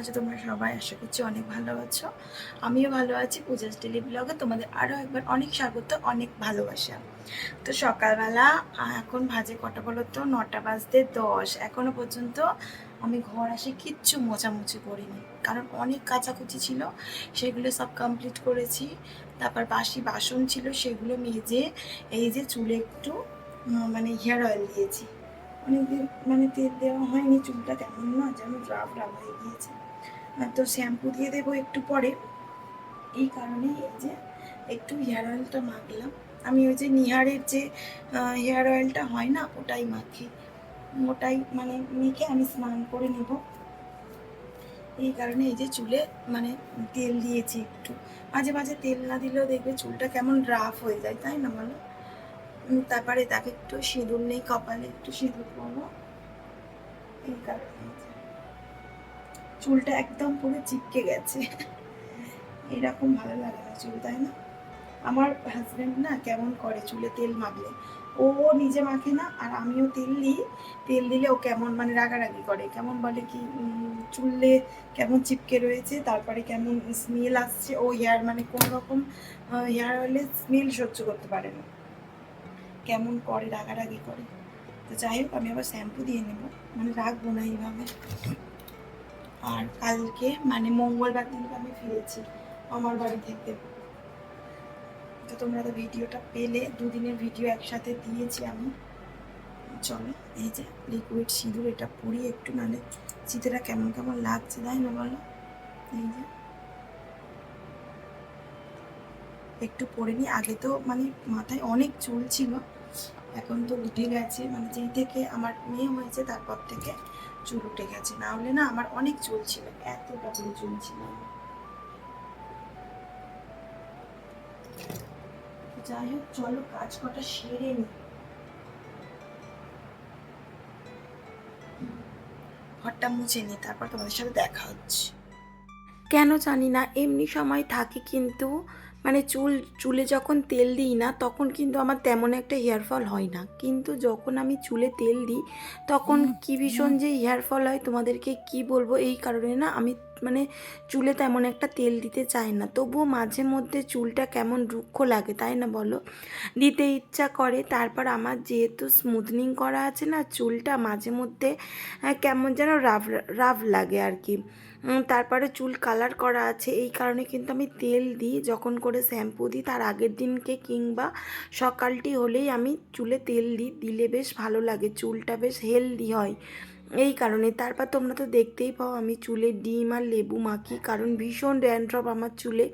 আছো তোমরা সবাই আশা করছি অনেক ভালো আছো। আমিও ভালো আছি। পূজাস ডেলি ব্লগে তোমাদের আরও একবার অনেক স্বাগত, অনেক ভালোবাসা। তো সকালবেলা এখন ভাজে কটা বলো তো? নটা বাজতে দশ। এখনও পর্যন্ত আমি ঘর আসে কিচ্ছু মোছামুছি করিনি। কারণ অনেক কাচাকুচি ছিল, সেগুলো সব কমপ্লিট করেছি। তারপর বাসি বাসন ছিল, সেগুলো মেজে এই যে চুলে একটু মানে হেয়ার অয়েল দিয়েছি। অনেকদিন মানে তেল দেওয়া হয়নি, চুলটা কেমন না, যেন রাফ রাফ হয়ে গিয়েছে। তো শ্যাম্পু দিয়ে দেবো একটু পরে। এই কারণে এই যে একটু হেয়ার অয়েলটা মাখলাম। আমি ওই যে নিহারের যে হেয়ার অয়েলটা হয় না, ওটাই মাখি। ওটাই মানে মেখে আমি স্নান করে নেব। এই কারণে এই যে চুলে মানে তেল দিয়েছি একটু। মাঝে মাঝে তেল না দিলেও দেখবে চুলটা কেমন রাফ হয়ে যায়, তাই না বলো? তারপরে তাকে একটু সিঁদুর নেই, কপালে একটু সিঁদুর করব এই কারণে। চুলটা একদম পুরো চিপকে গেছে। এরকম ভালো লাগে না চুল তাই না? আমার হাজব্যান্ড না কেমন করে চুলে তেল মাখলে? ও নিজে মাখে না আর আমিও তেল দিই। তেল দিলে ও কেমন মানে রাগারাগি করে। কেমন বলে কি উম, চুলে কেমন চিপকে রয়েছে তারপরে কেমন স্মেল আসছে ও হেয়ার মানে কোনো রকম হেয়ার অয়েলে স্মেল সহ্য করতে পারে না। কেমন করে রাগারাগি করে। তো যাই হোক আমি আবার শ্যাম্পু দিয়ে নেব। মানে রাখব না এইভাবে। আর কালকে মানে মঙ্গলবার দিনকে আমি ফিরেছি আমার বাড়ি থেকে। তো তোমরা তো ভিডিওটা পেলে দুদিনের ভিডিও একসাথে দিয়েছি আমি। চলো এই যে লিকুইড সিঁদুর এটা পরি একটু নালে চিতেটা কেমন কেমন লাগছে তাই না বলো? এই যে। একটু পরে নিই আগে তো মানে মাথায় অনেক চুল ছিল এখন তো উঠে গেছে মানে যেই থেকে আমার মেয়ে হয়েছে তারপর থেকে চুল উঠে গেছে। না হলে না আমার অনেক চুল ছিল, এতটা করে চুল ছিল। যাই হোক, চলো কাজ কটা সেরে নি। ঘরটা মুছে নি, তারপর তোমাদের সাথে দেখা হচ্ছে। কেন জানি না, এমনি সময় থাকে কিন্তু মানে চুল চুলে যখন তেল দিই না তখন কিন্তু আমার তেমন একটা হেয়ার ফল হয় না। কিন্তু যখন আমি চুলে তেল দিই তখন কি ভীষণ যে হেয়ার ফল হয় তোমাদেরকে কি বলব? এই কারণে না আমি মানে চুলে তেমন একটা তেল দিতে চাই না। তবুও মাঝে মধ্যে চুলটা কেমন রুক্ষ লাগে তাই না বলো? দিতে ইচ্ছা করে তারপর আমার যেহেতু স্মুথনিং করা আছে না চুলটা মাঝে মধ্যে কেমন যেন রাফ রাফ লাগে আর কি। তারপরে চুল কালার করা আছে। এই কারণে কিন্তু আমি তেল দিই, যখন করে শ্যাম্পু দিই, তার আগের দিনকে কিংবা সকালটি হলেই আমি চুলে তেল দিই, দিলে বেশ ভালো লাগে, চুলটা বেশ হেলদি হয়। এই কারণে, তারপর তোমরা তো দেখতেই পাও, আমি চুলে ডিম আর লেবু মাখি, কারণ ভীষণ ড্যান্ড্রপ আমার চুলে।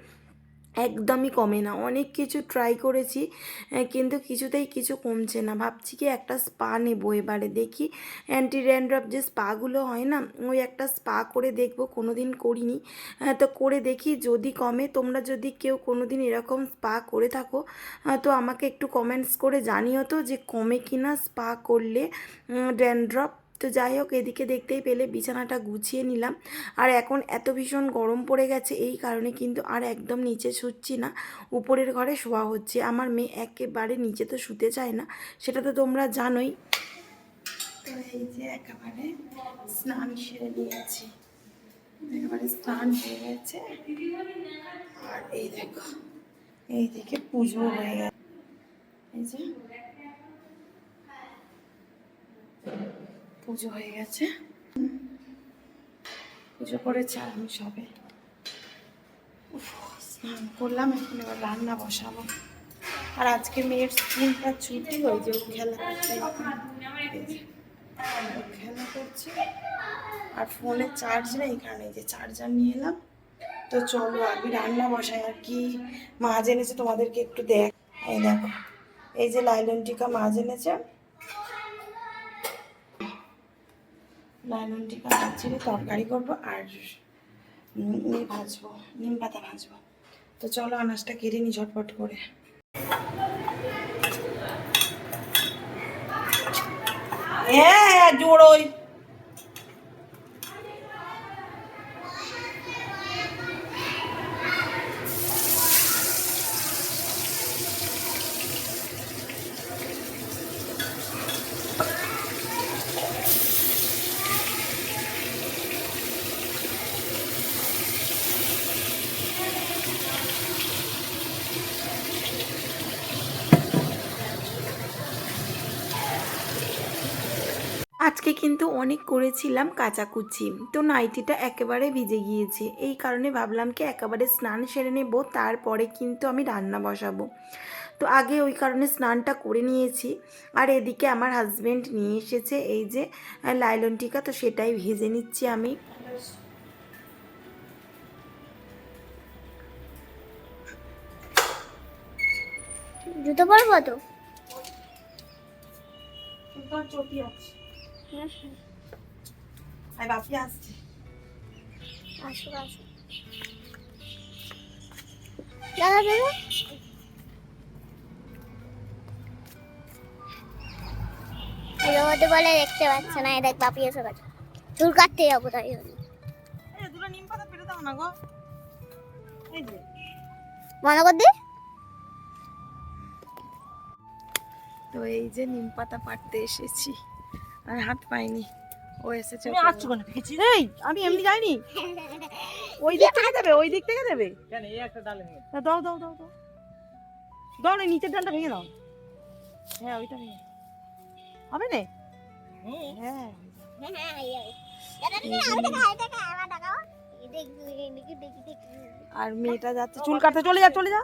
একদমই কমে না। অনেক কিছু ট্রাই করেছি কিন্তু কিছুতেই কিছু কমছে না। ভাবছি কি একটা স্পা নেব এবারে, দেখি। অ্যান্টি র্যান্ড্রফ যে স্পাগুলো হয় না, ওই একটা স্পা করে দেখব কোনো দিন করিনি তো করে দেখি, যদি কমে, তোমরা যদি কেউ কোনো দিন এরকম স্পা করে থাকো তো আমাকে একটু কমেন্টস করে জানিও তো যে কমে কি না স্পা করলে ড্যান্ড্রফ তো যাই হোক, এদিকে দেখতেই পেলে বিছানাটা গুছিয়ে নিলাম। আর এখন এত ভীষণ গরম পড়ে গেছে, এই কারণে কিন্তু আর একদম নিচে শুচ্ছি না। উপরের ঘরে শোয়া হচ্ছে। আমার মেয়ে একেবারে নিচে তো শুতে চায় না, সেটা তো তোমরা জানোই। এই যে একেবারে স্নান সেরে নিয়েছি। স্নান হয়ে গেছে। আর এই দেখো, এই দিকে পুজো হয়ে গেছে। এই যে পুজো হয়ে গেছে। পুজো করেছে আমি সবে। স্নান করলাম, এখন এবার রান্না বসাবো। আর আজকে মেয়ের স্কুলটা ছুটি হয়ে যে খেলা করছে। খেলা করছে। আর ফোনে চার্জ নেই এখানে যে চার্জার নিয়ে এলাম। তো চলো আমি রান্না বসাই আর কি। মাছ এনেছে তোমাদেরকে একটু দেখ। এই দেখো, এই যে লাইলন টিকা মাছ এনেছে লাইলন টিকা ছেড়ে তরকারি করব আর ইয়ে ভাজবো, নিম পাতা ভাজবো। তো চলো আনাজটা কেটে নি ঝটপট করে। হ্যাঁ জোর আজকে কিন্তু অনেক করেছিলাম কাচাকুচি। তো নাইটিটা একেবারে ভিজে গিয়েছে। এই কারণে ভাবলাম কি একেবারে স্নান সেরে নেব তারপরে কিন্তু আমি রান্না বসাবো। তো আগে ওই কারণে স্নানটা করে নিয়েছি। আর এদিকে আমার হাজব্যান্ড নিয়ে এসেছে এই যে লাইলন টিকা তো সেটাই ভেজে নিচ্ছি আমি। জুতো পরবো তো? চটি আছে। আর বাপি আসছে। আসো আসো। দাদা দাদা। বলে দেখতে পাচ্ছে না এই দেখ বাপি এসে গেছে। চুল কাটতে যাব তাই জন্য। এই দুটো নিম পাতা পেরে দাও না গো। এই যে। মনে কর দি তো এই যে নিম পাতা পাড়তে এসেছি। আর হাত পাইনি। ও এসেছে তুমি আসছো কেন? পেয়েছি এই আমি এমনি যাইনি। ওই দিক থেকে দেবে ওই দিক থেকে দেবে কেন? এই একটা ডালে নিয়ে। দাও দাও দাও দাও। দাও না নিচের ডালটা ভেঙে দাও। হ্যাঁ ওইটা ভেঙে হবে না? হ্যাঁ। আর মেয়েটা যাচ্ছে চুল কাটতে। চলে যা চলে যা।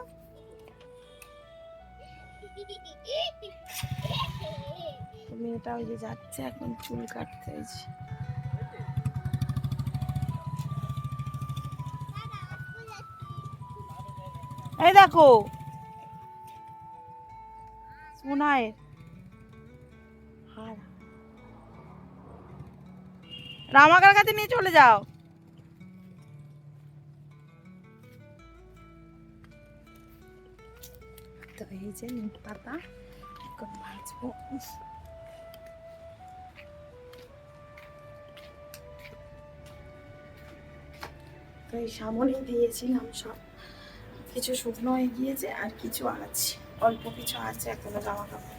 মেয়েটা ওই যে যাচ্ছে, এখন চুল কাটতে হয়েছে এই দেখো। সোনায়ের। হার। রামাকার কাছে নিয়ে চলে যাও। তো এই যে নিম পাতা, এখন ভাজবো। তো এই সামনে দিয়েছিলাম সব। কিছু শুকনো হয়ে গিয়েছে আর কিছু আছে। অল্প কিছু আছে এখনও জামা কাপড়।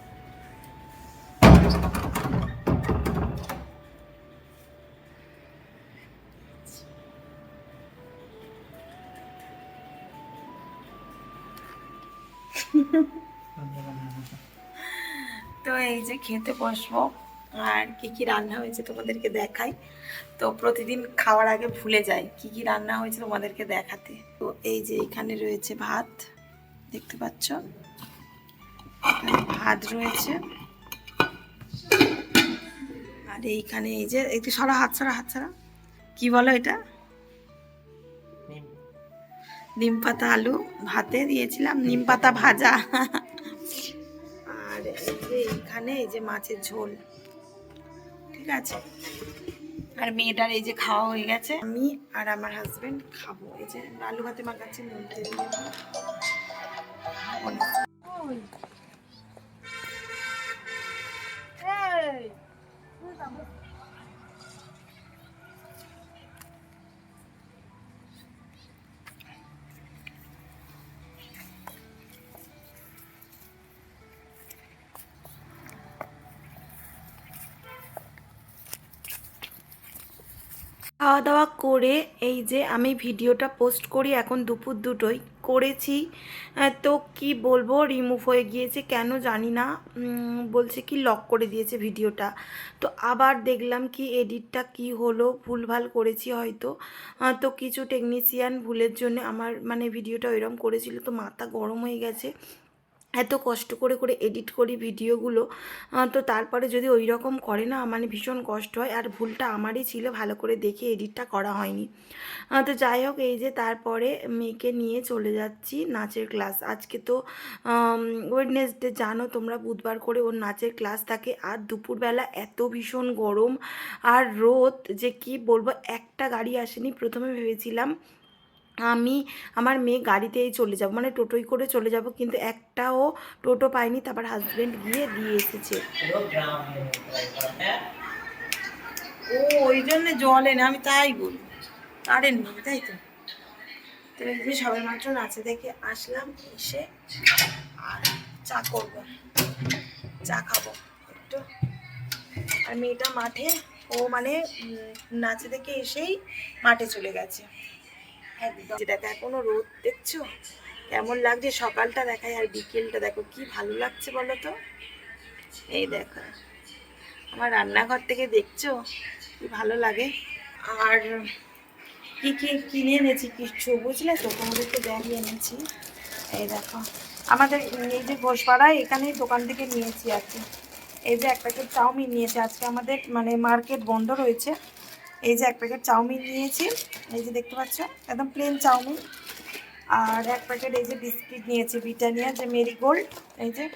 তো এই যে খেতে বসবো। আর কি কি রান্না হয়েছে তোমাদেরকে দেখাই। তো প্রতিদিন খাওয়ার আগে ভুলে যাই কি কি রান্না হয়েছে তোমাদেরকে দেখাতে। তো এই যে এখানে রয়েছে ভাত দেখতে পাচ্ছ? ভাত রয়েছে। আর এইখানে এই যে একটু সরা হাত ছাড়া হাত ছাড়া কি বলো এটা? নিম। নিম পাতা আলু ভাতে দিয়েছিলাম নিম পাতা ভাজা। আর এই যে এখানে এই যে মাছের ঝোল। ঠিক আছে। আর মেয়েটার এই যে খাওয়া হয়ে গেছে। আমি আর আমার হাজব্যান্ড খাব। এই যে আলু ভাতে মাখাচ্ছি, নুন তেল খাওয়া দাওয়া করে এই যে আমি ভিডিওটা পোস্ট করি এখন দুপুর দুটোই করেছি। তো কি বলব, রিমুভ হয়ে গিয়েছে, কেন জানি না। বলছে কি লক করে দিয়েছে ভিডিওটা। তো আবার দেখলাম কি এডিটটা কি হলো, ভুলভাল করেছি হয়তো। তো কিছু টেকনিশিয়ান ভুলের জন্য আমার মানে ভিডিওটা ওইরকম করেছিল, তো মাথা গরম হয়ে গেছে। এত কষ্ট করে করে এডিট করি ভিডিওগুলো তো তারপরে যদি ওই রকম করে না মানে ভীষণ কষ্ট হয়। আর ভুলটা আমারই ছিল, ভালো করে দেখে এডিটটা করা হয়নি। তো যাই হোক, এই যে তারপরে মেয়েকে নিয়ে চলে যাচ্ছি নাচের ক্লাস আজকে তো ওয়েডনেসডে জানো, তোমরা বুধবার করে ওর নাচের ক্লাস থাকে। আর দুপুরবেলা এত ভীষণ গরম আর রোদ যে কি বলব, একটা গাড়ি আসেনি। প্রথমে ভেবেছিলাম আমি আমার মেয়ে গাড়িতেই চলে যাব মানে টোটোই করে চলে যাব, কিন্তু একটাও টোটো পাইনি, তারপর হাজবেন্ড গিয়ে দিয়ে এসেছে। ও, ওই জন্য জল এনে, আমি তাই বলি। কারেন্ট নেই, তাই তো। তো এই সবাই মাত্র নাচে দেখে আসলাম, এসে আর চা করব। চা খাব একটু। আর মেয়েটা মাঠে, ও মানে নাচে দেখে এসেই মাঠে চলে গেছে। দেখো, এখনও রোদ, দেখছ? কেমন লাগছে? সকালটা দেখায় আর বিকেলটা দেখো, কি ভালো লাগছে বলো তো? এই দেখো, আমার রান্নাঘর থেকে দেখছ? কি ভালো লাগে? আর কি কি কিনে এনেছি? কিছু বুঝলে তো? তোমাদেরকে দেখিয়ে এনেছি। এই দেখো, আমাদের এই যে ঘোষপাড়ায় এখানে দোকান থেকে নিয়েছি আর কি। এই যে এক প্যাকেট চাউমিন নিয়েছি। আজকে আমাদের মানে মার্কেট বন্ধ রয়েছে। এই যে এক প্যাকেট চাউমিন নিয়েছি। এই যে দেখতে পাচ্ছ, একদম প্লেন চাউমিন। আর এক প্যাকেট এই যে বিস্কিট নিয়েছি, ব্রিটানিয়া, যে মেরিগোল্ড। এই যে,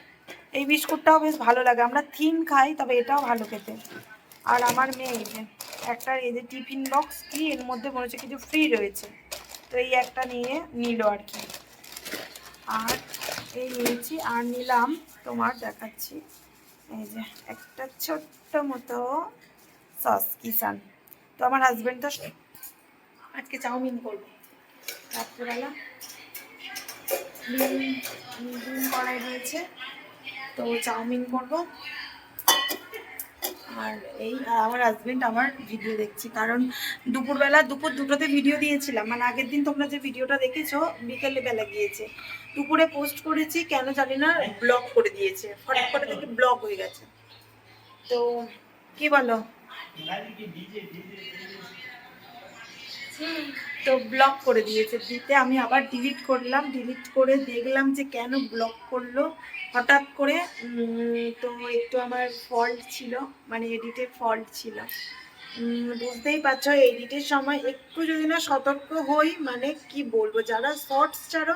এই বিস্কুটটাও বেশ ভালো লাগে। আমরা থিন খাই, তবে এটাও ভালো খেতে। আর আমার মেয়ে এই যে, একটা এই যে টিফিন বক্স কি, এর মধ্যে মনে হচ্ছে কিছু ফ্রি রয়েছে। তো এই একটা নিয়ে নিল আর কি। আর এই নিয়েছি, আর নিলাম তোমার দেখাচ্ছি। এই যে, একটা ছোট্ট মতো সস কিষান। আমার হাজব্যান্ড আজকে চাউমিন করব। রাত্রেবেলা ডিম কড়াই রয়েছে, তো চাউমিন করব। আর এই আমার হাজবেন্ড আমার ভিডিও দেখছি, কারণ দুপুরবেলা, দুপুর দুটোতে ভিডিও দিয়েছিলাম। মানে আগের দিন তোমরা যে ভিডিওটা দেখেছ, বিকেলে বেলা গিয়েছে। দুপুরে পোস্ট করেছি, কেন জানি না ব্লক করে দিয়েছে। করে দেখে ব্লক হয়ে গেছে। তো কি বলো? তো ব্লক করে দিয়েছে দিতে। আমি আবার ডিলিট করলাম ডিলিট করে দেখলাম যে কেন ব্লক করল। হঠাৎ করে তো একটু আমার ফল্ট ছিল মানে এডিটের ফল্ট ছিল। বুঝতেই পারছ এডিটের সময় একটু যদি না সতর্ক হই মানে কি বলব, যারা শর্টস ছাড়ো,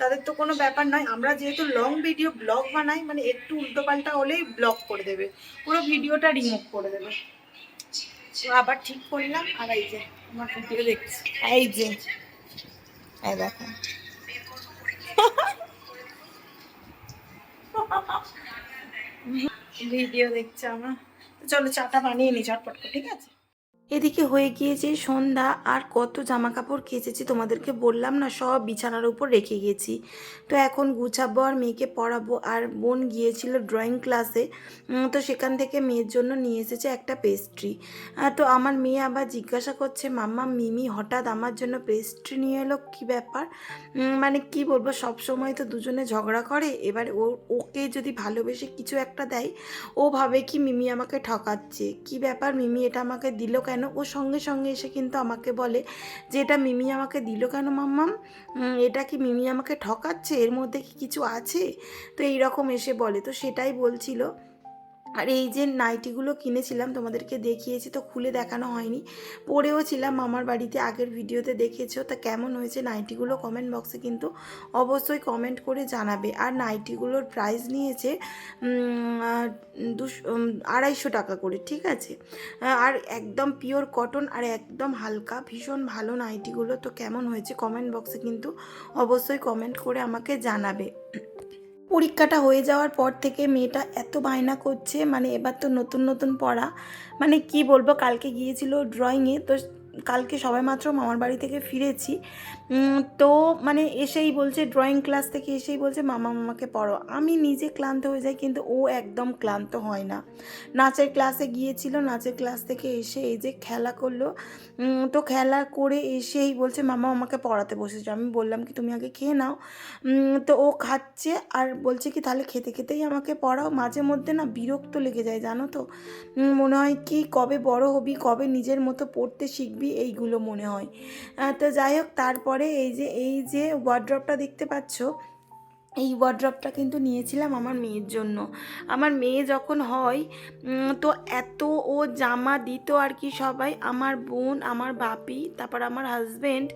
তাদের তো কোনো ব্যাপার নয়। আমরা যেহেতু লং ভিডিও ব্লগ বানাই মানে একটু উল্টোপাল্টা হলেই ব্লক করে দেবে। পুরো ভিডিওটা রিমুভ করে দেবে। তো আবার ঠিক করলাম আর এই যে আমার ভিডিও দেখছি। এই যে। এই দেখো। ভিডিও দেখছে আমার। চলো চাটা বানিয়ে নি ঝটপট করে ঠিক আছে? এদিকে হয়ে গিয়েছে সন্ধ্যা আর কত জামা কাপড় কেচেছি তোমাদেরকে বললাম না, সব বিছানার উপর রেখে গেছি। তো এখন গুছাবো আর মেয়েকে পড়াবো। আর বোন গিয়েছিল ড্রয়িং ক্লাসে তো সেখান থেকে মেয়ের জন্য নিয়ে এসেছে একটা পেস্ট্রি তো আমার মেয়ে আবার জিজ্ঞাসা করছে, মাম্মা, মিমি হঠাৎ আমার জন্য পেস্ট্রি নিয়ে এলো? কী ব্যাপার? মানে কি বলব, সব সময় তো দুজনে ঝগড়া করে। এবার ও, ওকে যদি ভালোবেসে কিছু একটা দেয়, ও ভাবে কি মিমি আমাকে ঠকাচ্ছে। কি ব্যাপার মিমি, এটা আমাকে দিল কেন? ও সঙ্গে সঙ্গে এসে কিন্তু আমাকে বলে যে, এটা মিমি আমাকে দিল কেন মাম্মাম? এটা কি মিমি আমাকে ঠকাচ্ছে? এর মধ্যে কি কিছু আছে? তো এই রকম এসে বলে। তো সেটাই বলছিল। আর এই যে নাইটিগুলো কিনেছিলাম, তোমাদেরকে দেখিয়েছি, তো খুলে দেখানো হয়নি। পরেও ছিলাম মামার বাড়িতে, আগের ভিডিওতে দেখেছ। তা কেমন হয়েছে নাইটিগুলো কমেন্ট বক্সে কিন্তু অবশ্যই কমেন্ট করে জানাবে। আর নাইটিগুলোর প্রাইস নিয়েছে দুশো আড়াইশো টাকা করে, ঠিক আছে? আর একদম পিওর কটন আর একদম হালকা, ভীষণ ভালো নাইটিগুলো। তো কেমন হয়েছে কমেন্ট বক্সে কিন্তু অবশ্যই কমেন্ট করে আমাকে জানাবে। পরীক্ষাটা হয়ে যাওয়ার পর থেকে মেয়েটা এত বায়না করছে মানে এবার তো নতুন নতুন পড়া। মানে কি বলব, কালকে গিয়েছিল ড্রয়িংয়ে তো কালকে সবাই মাত্র মামার বাড়ি থেকে ফিরেছি। তো মানে এসেই বলছে ড্রয়িং ক্লাস থেকে এসেই বলছে, মামা, মামাকে পড়ো। আমি নিজে ক্লান্ত হয়ে যাই, কিন্তু ও একদম ক্লান্ত হয় না। নাচের ক্লাসে গিয়েছিল, নাচের ক্লাস থেকে এসে এই যে খেলা করল। তো খেলা করে এসেই বলছে, মামা, আমাকে পড়াতে বসেছে। আমি বললাম কি, তুমি আগে খেয়ে নাও। তো ও খাচ্ছে আর বলছে কি, তাহলে খেতে, খেতেই আমাকে পড়াও। মাঝে মধ্যে না বিরক্ত লেগে যায়, জানো তো? মনে হয় কি, কবে বড় হবি, কবে নিজের মতো পড়তে শিখবি এইগুলো মনে হয়। তো যাই হোক তারপরে এই যে এই যে ওয়ার্ড্রপটা দেখতে পাচ্ছ এই ওয়ার্ড্রপটা কিন্তু নিয়েছিলাম আমার মেয়ের জন্য। আমার মেয়ে যখন হয় তো এত ও জামা দিত আর কি সবাই, আমার বোন, আমার বাপি, তারপর আমার হাজব্যান্ড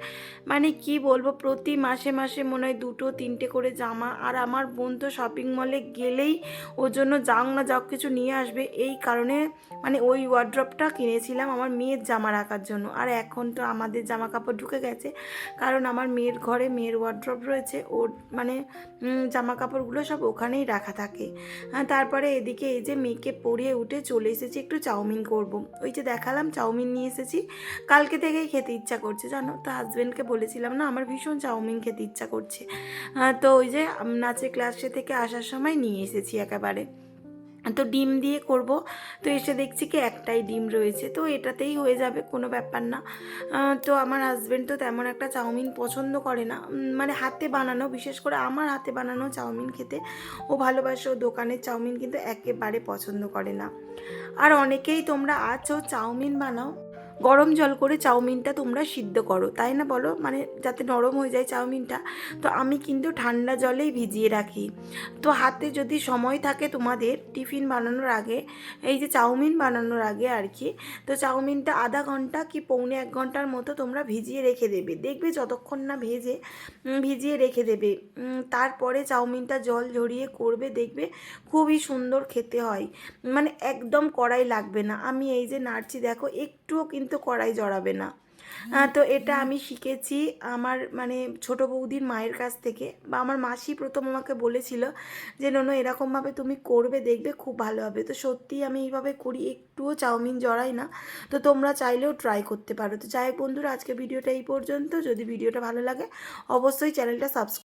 মানে কি বলব, প্রতি মাসে মাসে মনে হয় দুটো, তিনটে করে জামা। আর আমার বোন তো শপিং মলে গেলেই ওর জন্য যাও না যাও কিছু নিয়ে আসবে, এই কারণে মানে ওই ওয়ার্ড্রপটা কিনেছিলাম আমার মেয়ের জামা রাখার জন্য। আর এখন তো আমাদের জামা কাপড় ঢুকে গেছে, কারণ আমার মেয়ের ঘরে মেয়ের ওয়ার্ড্রপ রয়েছে, ওর মানে জামা কাপড়গুলো সব ওখানেই রাখা থাকে। তারপরে এদিকে এই যে মেয়েকে পরিয়ে উঠে চলে এসেছি একটু চাউমিন করব। ওই যে দেখালাম, চাউমিন নিয়ে এসেছি। কালকে থেকেই খেতে ইচ্ছা করছে, জানো? তো হাজব্যান্ডকে বলেছিলাম না, আমার ভীষণ চাউমিন খেতে ইচ্ছা করছে। তো ওই যে নাচের ক্লাসে থেকে আসার সময় নিয়ে এসেছি একেবারে। তো ডিম দিয়ে করব। তো এসে দেখছি কি একটাই ডিম রয়েছে। তো এটাতেই হয়ে যাবে, কোনো ব্যাপার না। তো আমার হাজব্যান্ড তো তেমন একটা চাউমিন পছন্দ করে না। মানে হাতে বানানো, বিশেষ করে আমার হাতে বানানো চাউমিন খেতে, ও ভালোবাসে। ও দোকানের চাউমিন কিন্তু একেবারে পছন্দ করে না। আর অনেকেই তোমরা আছো, চাউমিন বানাও। গরম জল করে চাউমিনটা তোমরা সিদ্ধ করো, তাই না বলো? মানে যাতে নরম হয়ে যায় চাউমিনটা। তো আমি কিন্তু ঠান্ডা জলেই ভিজিয়ে রাখি। তো হাতে যদি সময় থাকে তোমাদের টিফিন বানানোর আগে, এই যে চাউমিন বানানোর আগে আর কি, তো চাউমিনটা আধা ঘণ্টা কি পৌনে এক ঘণ্টার মতো তোমরা ভিজিয়ে রেখে দেবে। দেখবে যতক্ষণ না ভেজে ভিজিয়ে রেখে দেবে তারপরে চাউমিনটা জল ঝরিয়ে করবে, দেখবে খুবই সুন্দর খেতে হয়। মানে একদম কড়াই লাগবে না। আমি এই যে নাড়ছি, দেখো একটুও কিন্তু কড়াই জড়াবে না। তো এটা আমি শিখেছি আমার মানে ছোট বৌদির মায়ের কাছ থেকে বা আমার মাসি প্রথম আমাকে বলেছিল যে নোনো এরকমভাবে তুমি করবে দেখবে খুব ভালো হবে। তো সত্যি আমি এইভাবে করি একটুও চাউমিন জড়াই না। তো তোমরা চাইলেও ট্রাই করতে পারো। তো যাই হোক বন্ধুরা আজকে ভিডিওটা এই পর্যন্ত। যদি ভিডিওটা ভালো লাগে অবশ্যই চ্যানেলটা সাবস্ক্রাইব